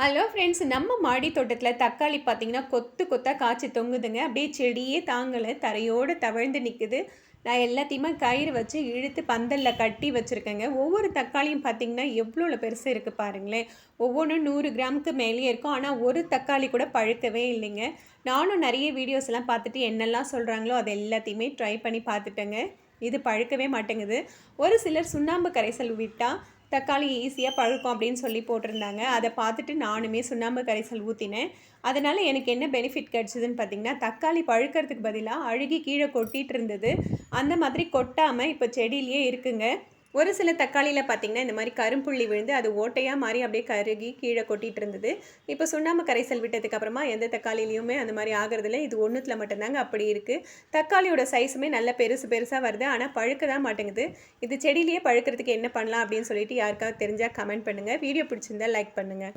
Hello friends நம்ம மாடி தோட்டத்தில் தக்காளி பார்த்தீங்கன்னா கொத்து கொத்தாக காய்ச்சி தொங்குதுங்க. அப்படியே செடியே தாங்கலை தரையோடு தவழ்ந்து நிற்குது நான் எல்லாத்தையுமே கயிறு வச்சு இழுத்து பந்தலில் கட்டி வச்சுருக்கேங்க. ஒவ்வொரு தக்காளியும் பார்த்தீங்கன்னா எவ்வளோ பெருசு இருக்குது பாருங்களேன். ஒவ்வொன்றும் நூறு கிராமுக்கு மேலேயே இருக்கும். ஆனால் ஒரு தக்காளி கூட பழுக்கவே இல்லைங்க. நானும் நிறைய வீடியோஸ் எல்லாம் பார்த்துட்டு என்னெல்லாம் சொல்கிறாங்களோ அதை எல்லாத்தையுமே ட்ரை பண்ணி பார்த்துட்டேங்க. இது பழுக்கவே மாட்டேங்குது. ஒரு சிலர் சுண்ணாம்பு கரைசல் விட்டால் தக்காளி ஈஸியாக பழுக்கும் அப்படின்னு சொல்லி போட்டிருந்தாங்க. அதை பார்த்துட்டு நானுமே சுண்ணாம்பு கரைசல் ஊற்றினேன் அதனால் எனக்கு என்ன பெனிஃபிட் கிடச்சிதுன்னு பார்த்தீங்கன்னா தக்காளி பழுக்கிறதுக்கு பதிலாக அழுகி கீழே கொட்டிகிட்டு இருந்தது. அந்த மாதிரி கொட்டாமல் இப்போ செடியிலேயே இருக்குங்க. ஒரு சில தக்காளியில் பார்த்திங்கன்னா இந்த மாதிரி கரும்புள்ளி விழுந்து அது ஓட்டையாக மாறி அப்படியே கருகி கீழே கொட்டிகிட்டு இருந்தது. இப்போ சுண்ணாம்பு கரைசல் விட்டதுக்கு அப்புறமா எந்த தக்காளிலையுமே அந்த மாதிரி ஆகிறதுல இது ஒன்றுத்தில் மட்டும்தாங்க அப்படி இருக்குது தக்காளியோட சைஸுமே நல்ல பெருசு பெருசாக வருது. ஆனால் பழுக்க தான் மாட்டேங்குது. இது செடியிலேயே பழுக்கிறதுக்கு என்ன பண்ணலாம் அப்படின்னு சொல்லிட்டு யாருக்காவது தெரிஞ்சால் கமெண்ட் பண்ணுங்கள் வீடியோ பிடிச்சிருந்தா லைக் பண்ணுங்கள்